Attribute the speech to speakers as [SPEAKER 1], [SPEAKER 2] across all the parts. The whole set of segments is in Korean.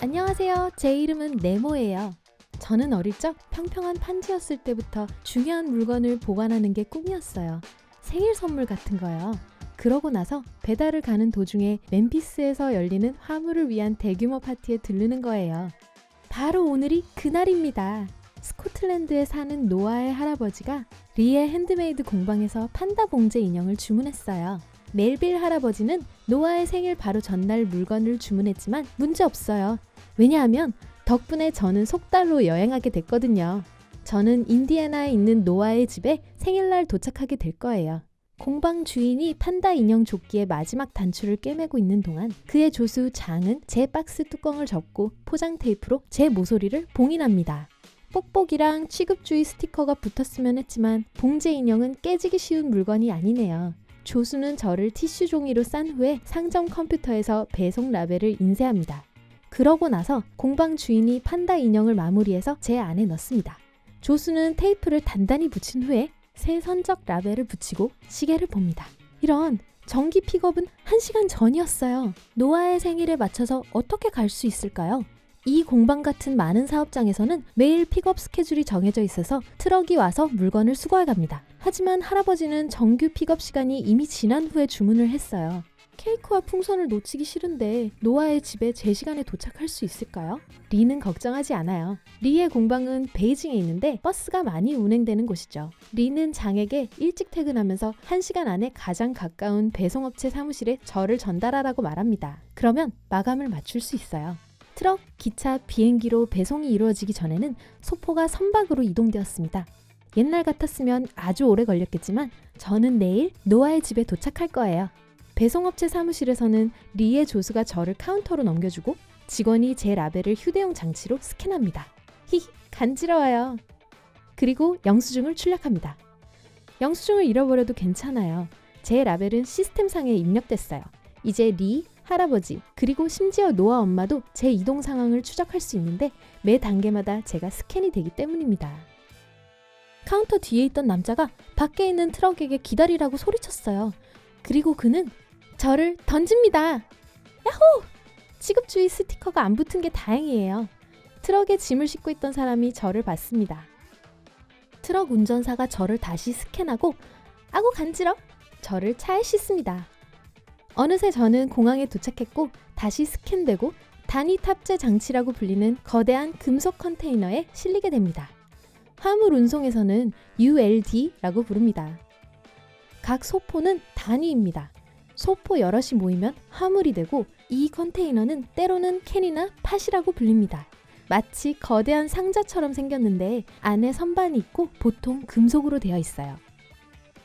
[SPEAKER 1] 안녕하세요. 제 이름은 네모예요. 저는 어릴 적 평평한 판지였을 때부터 중요한 물건을 보관하는 게 꿈이었어요. 생일 선물 같은 거요. 그러고 나서 배달을 가는 도중에 멤피스에서 열리는 화물을 위한 대규모 파티에 들르는 거예요. 바로 오늘이 그날입니다. 스코틀랜드에 사는 노아의 할아버지가 리의 핸드메이드 공방에서 판다 봉제 인형을 주문했어요. 멜빌 할아버지는 노아의 생일 바로 전날 물건을 주문했지만 문제 없어요. 왜냐하면 덕분에 저는 속달로 여행하게 됐거든요. 저는 인디애나에 있는 노아의 집에 생일날 도착하게 될 거예요. 공방 주인이 판다 인형 조끼의 마지막 단추를 꿰매고 있는 동안 그의 조수 장은 제 박스 뚜껑을 접고 포장 테이프로 제 모서리를 봉인합니다. 뽁뽁이랑 취급주의 스티커가 붙었으면 했지만 봉제 인형은 깨지기 쉬운 물건이 아니네요. 조수는 저를 티슈 종이로 싼 후에 상점 컴퓨터에서 배송 라벨을 인쇄합니다. 그러고 나서 공방 주인이 판다 인형을 마무리해서 제 안에 넣습니다. 조수는 테이프를 단단히 붙인 후에 새 선적 라벨을 붙이고 시계를 봅니다. 이런 정기 픽업은 1시간 전이었어요. 노아의 생일에 맞춰서 어떻게 갈 수 있을까요? 이 공방 같은 많은 사업장에서는 매일 픽업 스케줄이 정해져 있어서 트럭이 와서 물건을 수거해 갑니다. 하지만 할아버지는 정규 픽업 시간이 이미 지난 후에 주문을 했어요. 케이크와 풍선을 놓치기 싫은데 노아의 집에 제 시간에 도착할 수 있을까요? 리는 걱정하지 않아요. 리의 공방은 베이징에 있는데 버스가 많이 운행되는 곳이죠. 리는 장에게 일찍 퇴근하면서 1시간 안에 가장 가까운 배송업체 사무실에 저를 전달하라고 말합니다. 그러면 마감을 맞출 수 있어요. 트럭, 기차, 비행기로 배송이 이루어지기 전에는 소포가 선박으로 이동되었습니다. 옛날 같았으면 아주 오래 걸렸겠지만 저는 내일 노아의 집에 도착할 거예요. 배송업체 사무실에서는 리의 조수가 저를 카운터로 넘겨주고 직원이 제 라벨을 휴대용 장치로 스캔합니다. 히, 간지러워요. 그리고 영수증을 출력합니다. 영수증을 잃어버려도 괜찮아요. 제 라벨은 시스템상에 입력됐어요. 이제 리, 할아버지, 그리고 심지어 노아 엄마도 제 이동 상황을 추적할 수 있는데 매 단계마다 제가 스캔이 되기 때문입니다. 카운터 뒤에 있던 남자가 밖에 있는 트럭에게 기다리라고 소리쳤어요. 그리고 그는 저를 던집니다. 야호! 취급주의 스티커가 안 붙은 게 다행이에요. 트럭에 짐을 싣고 있던 사람이 저를 봤습니다. 트럭 운전사가 저를 다시 스캔하고 아고 간지러 저를 차에 싣습니다. 어느새 저는 공항에 도착했고 다시 스캔되고 단위 탑재 장치라고 불리는 거대한 금속 컨테이너에 실리게 됩니다. 화물 운송에서는 ULD라고 부릅니다. 각 소포는 단위입니다. 소포 여럿이 모이면 화물이 되고 이 컨테이너는 때로는 캔이나 팥이라고 불립니다. 마치 거대한 상자처럼 생겼는데 안에 선반이 있고 보통 금속으로 되어 있어요.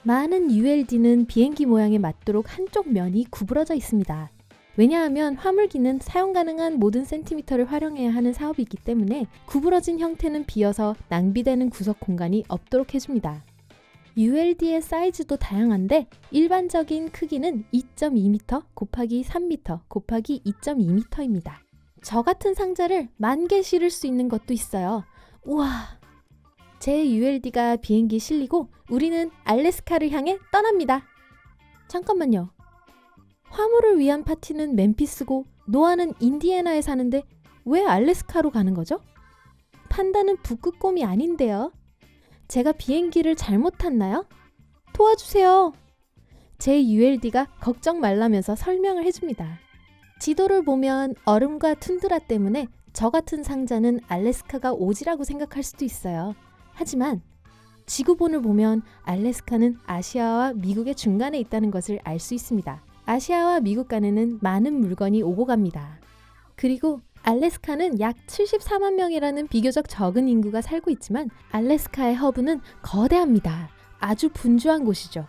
[SPEAKER 1] 많은 ULD는 비행기 모양에 맞도록 한쪽 면이 구부러져 있습니다. 왜냐하면 화물기는 사용 가능한 모든 센티미터를 활용해야 하는 사업이기 때문에 구부러진 형태는 비어서 낭비되는 구석 공간이 없도록 해줍니다. ULD의 사이즈도 다양한데 일반적인 크기는 2.2m 곱하기 3m 곱하기 2.2m입니다. 저 같은 상자를 만 개 실을 수 있는 것도 있어요. 우와! 제 ULD가 비행기에 실리고 우리는 알래스카를 향해 떠납니다. 잠깐만요. 화물을 위한 파티는 멤피스고 노아는 인디애나에 사는데 왜 알래스카로 가는 거죠? 판다는 북극곰이 아닌데요. 제가 비행기를 잘못 탔나요? 도와주세요. 제 ULD가 걱정 말라면서 설명을 해줍니다. 지도를 보면 얼음과 툰드라 때문에 저 같은 상자는 알래스카가 오지라고 생각할 수도 있어요. 하지만 지구본을 보면 알래스카는 아시아와 미국의 중간에 있다는 것을 알 수 있습니다. 아시아와 미국 간에는 많은 물건이 오고 갑니다. 그리고 알래스카는 약 74만 명이라는 비교적 적은 인구가 살고 있지만 알래스카의 허브는 거대합니다. 아주 분주한 곳이죠.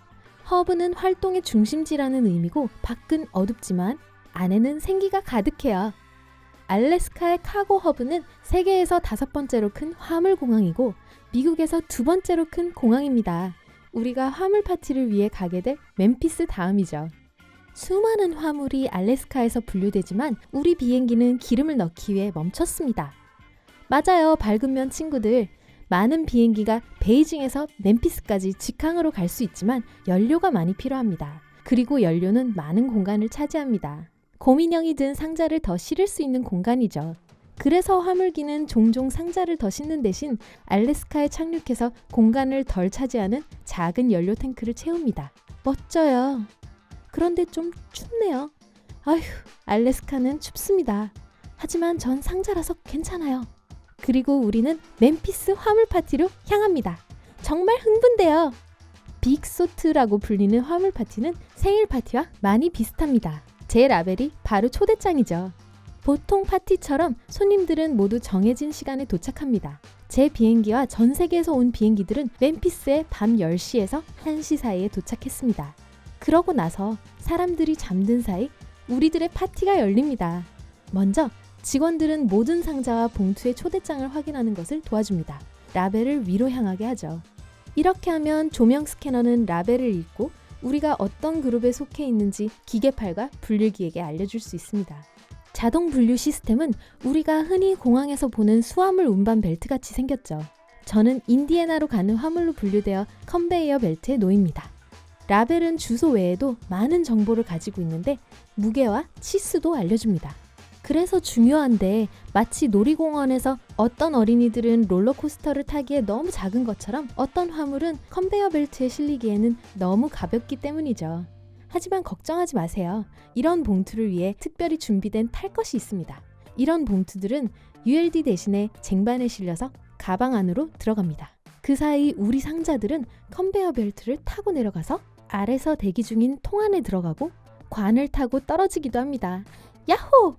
[SPEAKER 1] 허브는 활동의 중심지라는 의미고 밖은 어둡지만 안에는 생기가 가득해요. 알래스카의 카고 허브는 세계에서 다섯 번째로 큰 화물 공항이고 미국에서 두 번째로 큰 공항입니다. 우리가 화물 파티를 위해 가게 될 멤피스 다음이죠. 수많은 화물이 알래스카에서 분류되지만 우리 비행기는 기름을 넣기 위해 멈췄습니다. 맞아요, 밝은 면 친구들. 많은 비행기가 베이징에서 멤피스까지 직항으로 갈 수 있지만 연료가 많이 필요합니다. 그리고 연료는 많은 공간을 차지합니다. 곰인형이 든 상자를 더 실을 수 있는 공간이죠. 그래서 화물기는 종종 상자를 더 싣는 대신 알래스카에 착륙해서 공간을 덜 차지하는 작은 연료 탱크를 채웁니다. 멋져요. 그런데 좀 춥네요. 아휴, 알래스카는 춥습니다. 하지만 전 상자라서 괜찮아요. 그리고 우리는 멤피스 화물 파티로 향합니다. 정말 흥분돼요. 빅소트라고 불리는 화물 파티는 생일 파티와 많이 비슷합니다. 제 라벨이 바로 초대장이죠. 보통 파티처럼 손님들은 모두 정해진 시간에 도착합니다. 제 비행기와 전 세계에서 온 비행기들은 멤피스에 밤 10시에서 1시 사이에 도착했습니다. 그러고 나서 사람들이 잠든 사이 우리들의 파티가 열립니다. 먼저 직원들은 모든 상자와 봉투의 초대장을 확인하는 것을 도와줍니다. 라벨을 위로 향하게 하죠. 이렇게 하면 조명 스캐너는 라벨을 읽고 우리가 어떤 그룹에 속해 있는지 기계팔과 분류기에게 알려줄 수 있습니다. 자동 분류 시스템은 우리가 흔히 공항에서 보는 수화물 운반 벨트 같이 생겼죠. 저는 인디애나로 가는 화물로 분류되어 컨베이어 벨트에 놓입니다. 라벨은 주소 외에도 많은 정보를 가지고 있는데 무게와 치수도 알려줍니다. 그래서 중요한데 마치 놀이공원에서 어떤 어린이들은 롤러코스터를 타기에 너무 작은 것처럼 어떤 화물은 컨베이어 벨트에 실리기에는 너무 가볍기 때문이죠. 하지만 걱정하지 마세요. 이런 봉투를 위해 특별히 준비된 탈 것이 있습니다. 이런 봉투들은 ULD 대신에 쟁반에 실려서 가방 안으로 들어갑니다. 그 사이 우리 상자들은 컨베이어 벨트를 타고 내려가서 아래서 대기 중인 통 안에 들어가고 관을 타고 떨어지기도 합니다. 야호!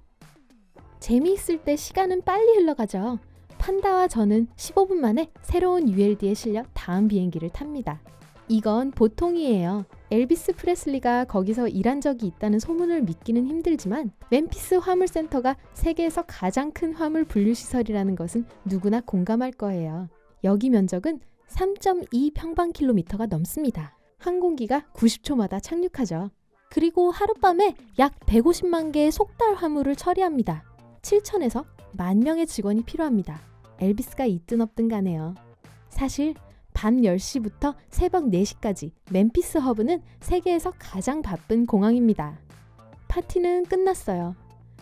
[SPEAKER 1] 재미있을 때 시간은 빨리 흘러가죠. 판다와 저는 15분 만에 새로운 ULD에 실려 다음 비행기를 탑니다. 이건 보통이에요. 엘비스 프레슬리가 거기서 일한 적이 있다는 소문을 믿기는 힘들지만 멤피스 화물센터가 세계에서 가장 큰 화물 분류 시설이라는 것은 누구나 공감할 거예요. 여기 면적은 3.2 평방킬로미터가 넘습니다. 항공기가 90초마다 착륙하죠. 그리고 하룻밤에 약 150만 개의 속달 화물을 처리합니다. 7천에서 만 명의 직원이 필요합니다. 엘비스가 있든 없든 간에요. 사실 밤 10시부터 새벽 4시까지 멤피스 허브는 세계에서 가장 바쁜 공항입니다. 파티는 끝났어요.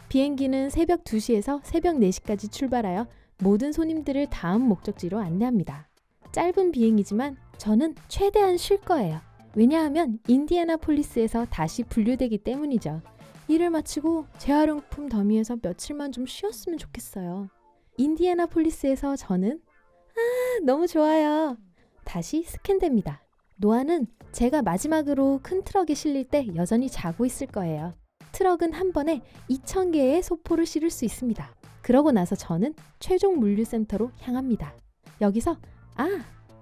[SPEAKER 1] 비행기는 새벽 2시에서 새벽 4시까지 출발하여 모든 손님들을 다음 목적지로 안내합니다. 짧은 비행이지만 저는 최대한 쉴 거예요. 왜냐하면 인디애나폴리스에서 다시 분류되기 때문이죠. 일을 마치고 재활용품 더미에서 며칠만 좀 쉬었으면 좋겠어요. 인디애나폴리스에서 저는 아, 너무 좋아요. 다시 스캔됩니다. 노아는 제가 마지막으로 큰 트럭에 실릴 때 여전히 자고 있을 거예요. 트럭은 한 번에 2,000개의 소포를 실을 수 있습니다. 그러고 나서 저는 최종 물류센터로 향합니다. 여기서 아,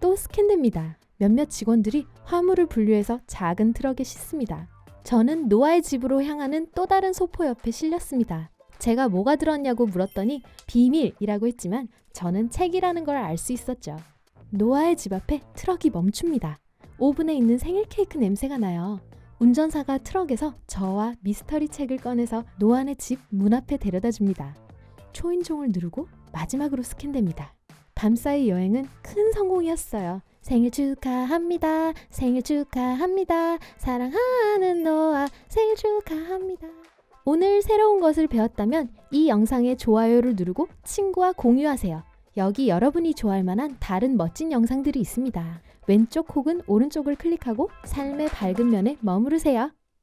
[SPEAKER 1] 또 스캔됩니다. 몇몇 직원들이 화물을 분류해서 작은 트럭에 싣습니다. 저는 노아의 집으로 향하는 또 다른 소포 옆에 실렸습니다. 제가 뭐가 들었냐고 물었더니 비밀이라고 했지만 저는 책이라는 걸 알 수 있었죠. 노아의 집 앞에 트럭이 멈춥니다. 오븐에 있는 생일 케이크 냄새가 나요. 운전사가 트럭에서 저와 미스터리 책을 꺼내서 노아네 집문 앞에 데려다 줍니다. 초인종을 누르고 마지막으로 스캔됩니다. 밤사이 여행은 큰 성공이었어요. 생일 축하합니다. 생일 축하합니다. 사랑하는 노아 생일 축하합니다. 오늘 새로운 것을 배웠다면 이 영상에 좋아요를 누르고 친구와 공유하세요. 여기 여러분이 좋아할 만한 다른 멋진 영상들이 있습니다. 왼쪽 혹은 오른쪽을 클릭하고 삶의 밝은 면에 머무르세요.